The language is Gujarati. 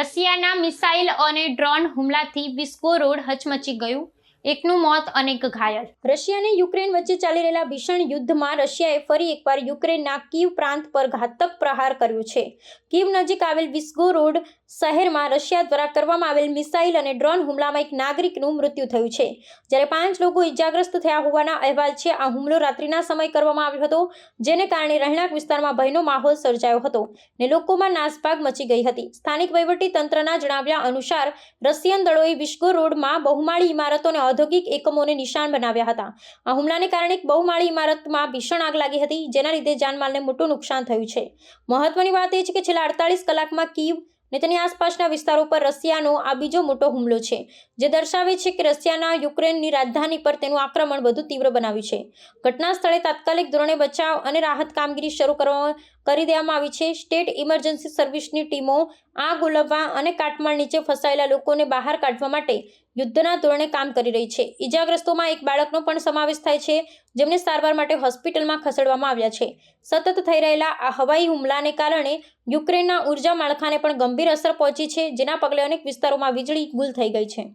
રશિયાના મિસાઇલ અને ડ્રોન હુમલાથી વિસ્કો રોડ હચમચી ગયું. એકનું મોત અનેક ઘાયલ. રશિયા અને યુક્રેન વચ્ચે ચાલી રહેલા ભીષણ યુદ્ધમાં રશિયાએ ફરી એકવાર યુક્રેનના કીવ પ્રાંત પર ઘાતક પ્રહાર કર્યો છે. કીવ નજીક આવેલ વિસ્ગો રોડ શહેરમાં રશિયા દ્વારા કરવામાં આવેલ મિસાઇલ અને ડ્રોન હુમલામાં એક નાગરિકનું મૃત્યુ થયું છે. જ્યારે પાંચ લોકો ઇજાગ્રસ્ત થયા હોવાના અહેવાલ છે, આ હુમલો રાત્રિના સમય કરવામાં આવ્યો હતો, જેને કારણે રહેણાંક વિસ્તારમાં ભયનો માહોલ સર્જાયો હતો ને લોકોમાં નાસભાગ મચી ગઈ હતી. સ્થાનિક વહીવટી તંત્રના જણાવ્યા અનુસાર, રશિયન દળોએ વિશ્કો રોડમાં બહુમાળી ઇમારતો અને ઔદ્યોગિક એકમોને નિશાન બનાવ્યા હતા. આ હુમલાને કારણે એક બહુમાળી ઇમારતમાં ભીષણ આગ લાગી હતી, જેના લીધે જાનમાલને મોટું નુકસાન થયું છે. મહત્વની વાત એ છે કે છેલ્લા અડતાલીસ કલાકમાં કીવ ને તેની આસપાસના વિસ્તારો પર રશિયાનો આ બીજો મોટો હુમલો છે, જે દર્શાવે છે કે રશિયાના યુક્રેનની રાજધાની પર તેનું આક્રમણ વધુ તીવ્ર બનાવ્યું છે. ઘટના સ્થળે તાત્કાલિક ધોરણે બચાવ અને રાહત કામગીરી શરૂ કરવા કરી દેવામાં આવી છે. સ્ટેટ ઇમરજન્સી સર્વિસની ટીમો આગ ઓલવવા અને કાટમાળ નીચે ફસાયેલા લોકોને બહાર કાઢવા માટે યુદ્ધના ધોરણે કામ કરી રહી છે. ઈજાગ્રસ્તોમાં એક બાળકનો પણ સમાવેશ થાય છે, જેમને સારવાર માટે હોસ્પિટલમાં ખસેડવામાં આવ્યા છે. સતત થઈ રહેલા આ હવાઈ હુમલાને કારણે યુક્રેનના ઊર્જા માળખાને પણ ગંભીર અસર પહોંચી છે, જેના પગલે અનેક વિસ્તારોમાં વીજળી ગુલ થઈ ગઈ છે.